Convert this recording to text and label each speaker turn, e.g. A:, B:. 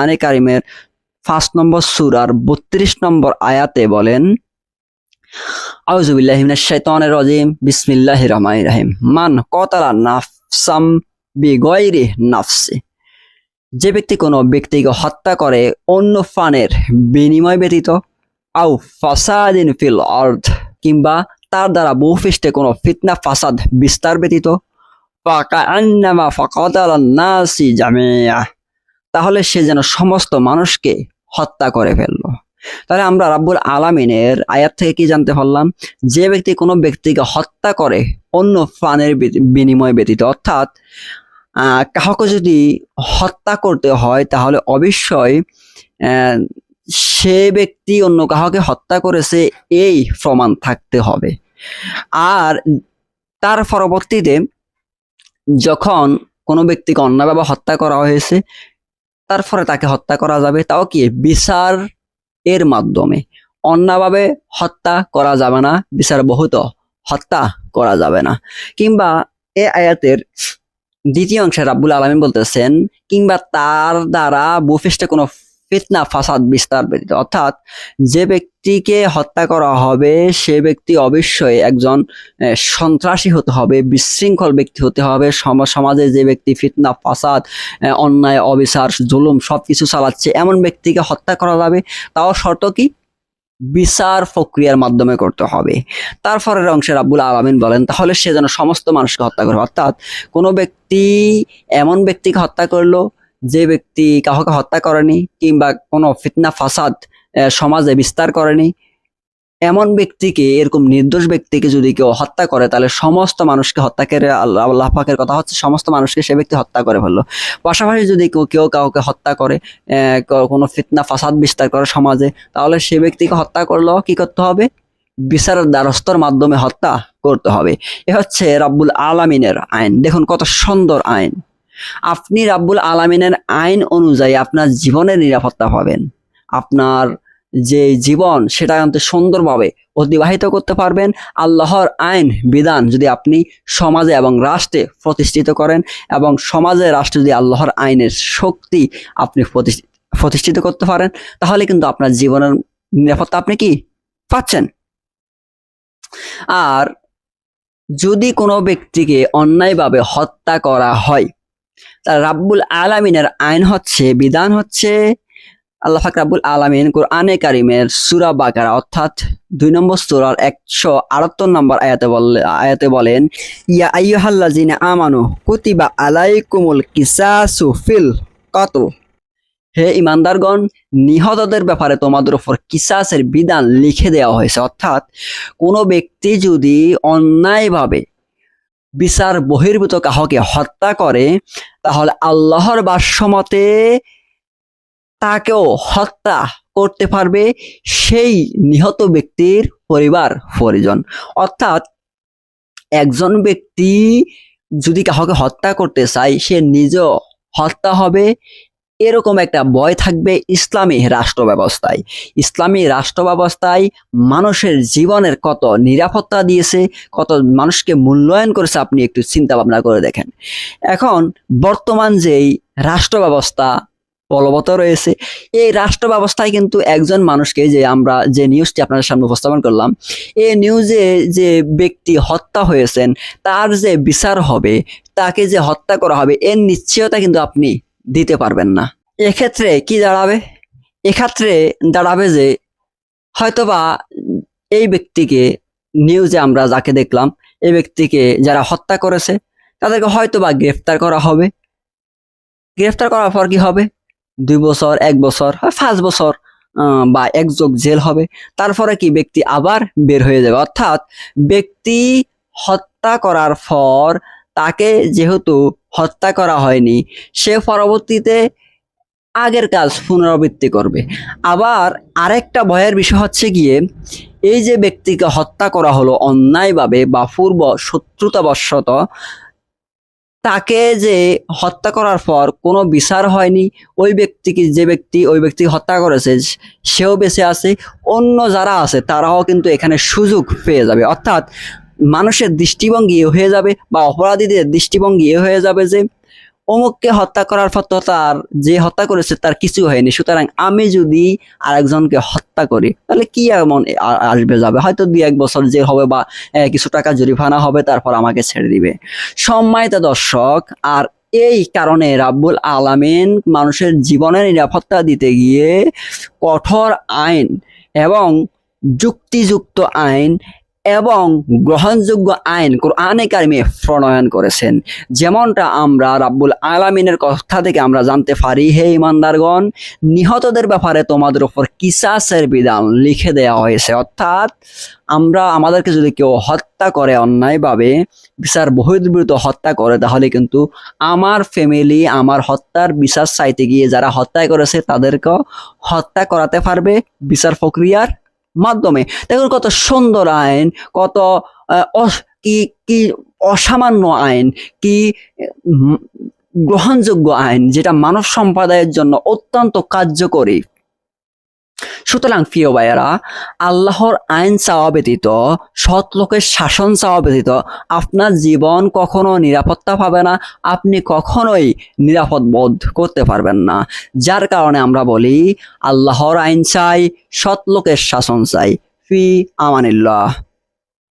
A: আনে কারিমের পাঁচ নম্বর সুরার বত্রিশ নম্বর আয়াতে বলেন আউজুবিল্লাহি মিনাশ শাইতানির রাজিম, বিসমিল্লাহির রহমানির মান কতালা নাফসাম বিগয়রি নাফসি। যে ব্যক্তি কোনো ব্যক্তিকে হত্যা করে অন্য ফানের বিনিময় ব্যতীত, আউ ফাসাদিন ফিল আর্থ কিংবা তার দ্বারা বহুপৃষ্ঠে কোনো ফিতনা, ফাসাদ, বিস্তার ব্যতীত, ফাকা আন্নামা ফাকাতালা নাসি জামিয়া। তাহলে সে যেন সমস্ত মানুষকে হত্যা করে ফেলল। তাহলে আমরা রাব্বুল আলামিনের আয়াত থেকে কি জানতে পারলাম? যে ব্যক্তি কোনো ব্যক্তিকে হত্যা করে অন্য প্রাণের বিনিময় ব্যতীত অর্থাৎ আহ, যদি হত্যা করতে হয় তাহলে অবশ্যই সে ব্যক্তি অন্য কাউকে হত্যা করেছে এই প্রমাণ থাকতে হবে। আর তার পরবর্তীতে যখন কোনো ব্যক্তিকে অন্যায়ভাবে হত্যা করা হয়েছে তারপরে তাকে হত্যা করা যাবে, তাও কি? বিচার এর মাধ্যমে। অন্যভাবে হত্যা করা যাবে না, বিচার বহুত হত্যা করা যাবে না। কিংবা এ আয়াতের দ্বিতীয় অংশে রাবুল আলমী বলতেছেন, কিংবা তার দ্বারা ভূপৃষ্ঠে কোনো ফিতনা, ফাসাদ, বিস্তার ব্যতীত। অর্থাৎ যে ব্যক্তিকে হত্যা করা হবে, সে ব্যক্তি অবশ্যই একজন সন্ত্রাসী হতে হবে, বিশৃঙ্খল ব্যক্তি হতে হবে। সম- সমাজে যে ব্যক্তি ফিতনা, ফাসাদ অন্যায়, অবিচার, জুলুম সব কিছু চালাচ্ছে, এমন ব্যক্তিকে হত্যা করা যাবে, তাও শর্ত কি? বিচার প্রক্রিয়ার মাধ্যমে করতে হবে। তারপরের অংশে রাব্বুল আলামিন বলেন, তাহলে সে যেন সমস্ত মানুষকে হত্যা করবে। অর্থাৎ কোনো ব্যক্তি এমন ব্যক্তিকে হত্যা করল যে ব্যক্তি কাউকে হত্যা করেনি কিংবা কোনো ফিতনা, ফাসাদ সমাজে বিস্তার করেনি, এমন ব্যক্তিকে, এরকম নির্দোষ ব্যক্তিকে যদি কেউ হত্যা করে, তাহলে সমস্ত মানুষকে হত্যা করে আল্লাহ পাকের কথা হচ্ছে সমস্ত মানুষকে সে ব্যক্তি হত্যা করে ফেলল। পাশাপাশি যদি কেউ কেউ কাউকে হত্যা করে কোনো ফিতনা, ফাসাদ বিস্তার করে সমাজে, তাহলে সে ব্যক্তিকে হত্যা করলেও কি করতে হবে? বিচারের দ্বারস্থর মাধ্যমে হত্যা করতে হবে। এ হচ্ছে রাব্বুল আলামিনের আইন। দেখুন কত সুন্দর আইন। আপনি রাব্বুল আলামিনের আইন অনুযায়ী আপনার জীবনের নিরাপত্তা পাবেন। আপনার যে জীবন, সেটা অন্ত সুন্দরভাবে অতিবাহিত করতে পারবেন। আল্লাহর আইন, বিধান যদি আপনি সমাজে এবং রাষ্ট্রে প্রতিষ্ঠিত করেন এবং সমাজে, রাষ্ট্রে যদি আল্লাহর আইনের শক্তি আপনি প্রতিষ্ঠিত করতে পারেন, তাহলে কিন্তু আপনার জীবনের নিরাপত্তা আপনি কি পাচ্ছেন? আর যদি কোনো ব্যক্তিকে অন্যায়ভাবে হত্যা করা হয় তা রাব্বুল আলামিনের আইন হচ্ছে, বিধান হচ্ছে, আল্লাহ পাক রাব্বুল আলামিন কোরআনে কারিমের সূরা বাকারা অর্থাৎ দুই নম্বর সূরার একশো আটাত্তর নম্বর আয়াতে বলে আয়াতে বলেন, ইয়া আইয়ুহাল্লাযিনা আমানু কুতিবা আলাইকুমুল কিসাসু ফিল কতল হে ইমানদারগণ নিহতদের ব্যাপারে তোমাদের উপর কিসাসের বিধান লিখে দেওয়া হয়েছে। অর্থাৎ কোনো ব্যক্তি যদি অন্যায়ভাবে বিচার বহির্ভূত কাহকে হত্যা করে, তাহলে আল্লাহর বাসমতে তাকেও হত্যা করতে পারবে সেই নিহত ব্যক্তির পরিবার, পরিজন। অর্থাৎ একজন ব্যক্তি যদি কাহকে হত্যা করতে চায়, সে নিজ হত্যা হবে এরকম একটা ভয় থাকবে ইসলামী রাষ্ট্র ব্যবস্থায় ইসলামী রাষ্ট্র ব্যবস্থায় মানুষের জীবনের কত নিরাপত্তা দিয়েছে, কত মানুষকে মূল্যায়ন করেছে আপনি একটু চিন্তা ভাবনা করে দেখেন। এখন বর্তমান যেই রাষ্ট্র ব্যবস্থা বলবৎ রয়েছে, এই রাষ্ট্র ব্যবস্থায় কিন্তু একজন মানুষকে যে আমরা যে নিউজটি আপনাদের সামনে উপস্থাপন করলাম এই নিউজে যে ব্যক্তি হত্যা হয়েছেন, তার যে বিচার হবে, তাকে যে হত্যা করা হবে, এর নিশ্চয়তা কিন্তু আপনি দিতে পারবেন না। এক্ষেত্রে কি দাঁড়াবে? এক্ষেত্রে দাঁড়াবে যে হয়তোবা এই ব্যক্তিকে নিউজে আমরা যাকে দেখলাম, এই ব্যক্তিকে যারা হত্যা করেছে, তাদেরকে হয়তোবা গ্রেফতার করা হবে। গ্রেফতার করার পর কি হবে? দুই বছর, এক বছর পাঁচ বছর বা এক যোগ জেল হবে। তারপরে কি ব্যক্তি আবার বের হয়ে যাবে? অর্থাৎ ব্যক্তি হত্যা করার পর তাকে যেহেতু হত্যা করা হয়নি, সে পরবর্তীতে আগের কাজ পুনরাবৃত্তি করবে। আবার আরেকটা ভয়ের বিষয় হচ্ছে গিয়ে, এই যে ব্যক্তিকে হত্যা করা হলো অন্যায়ভাবে বা পূর্ব শত্রুতাবশত, তাকে যে হত্যা করার পর কোনো বিচার হয়নি, ওই ব্যক্তিকে যে ব্যক্তি ওই ব্যক্তিকে হত্যা করেছে, সেও বেঁচে আছে। অন্য যারা আছে, তারাও কিন্তু এখানে সুযোগ পেয়ে যাবে। অর্থাৎ মানুষের দৃষ্টিভঙ্গি হয়ে যাবে বা অপরাধীদের দৃষ্টিভঙ্গি হয়ে যাবে যে অমুককে হত্যা করার পর তো তার, যে হত্যা করেছে তার কিছু হয়নি। সুতরাং আমি যদি আরেকজনকে হত্যা করি, তাহলে কি এমন আসবে যাবে? হয়তো দুই এক বছর যে হবে বা কিছু টাকা জরিফানা হবে, তারপর আমাকে ছেড়ে দিবে। সম্মানিত দর্শক, আর এই কারণে রাব্বুল আলামিন মানুষের জীবনের নিরাপত্তা দিতে গিয়ে কঠোর আইন এবং যুক্তিযুক্ত আইন এবং গ্রহণযোগ্য আইন কোরআনে কারিমে প্রণয়ন করেছেন। যেমনটা আমরা রাব্বুল আলামিনের কথা থেকে আমরা জানতে পারি, হে ইমানদারগণ, নিহতদের ব্যাপারে তোমাদের উপর কিসাসের বিধান লিখে দেওয়া হয়েছে। অর্থাৎ আমরা আমাদেরকে যদি কেউ হত্যা করে অন্যায়ভাবে, বিচার বহির্ভূত হত্যা করে, তাহলে কিন্তু আমার ফ্যামিলি, আমার হত্যার বিচার চাইতে গিয়ে যারা হত্যা করেছে, তাদেরকেও হত্যা করাতে পারবে। বিচার প্রক্রিয়ার মাধ্যমে। দেখুন কত সুন্দর আইন, কত কি কি অসামান্য আইন, কি গ্রহণযোগ্য আইন, যেটা মানব সম্প্রদায়ের জন্য অত্যন্ত কার্যকরী। সুতরাং প্রিয় ভাইয়েরা, আল্লাহর আইন চাওয়া ব্যতীত, সৎ লোকের শাসন চাওয়া ব্যতীত আপনার জীবন কখনো নিরাপত্তা পাবে না, আপনি কখনোই নিরাপদ বোধ করতে পারবেন না। যার কারণে আমরা বলি, আল্লাহর আইন চাই, সৎ লোকের শাসন চাই। ফি আমানিল্লাহ।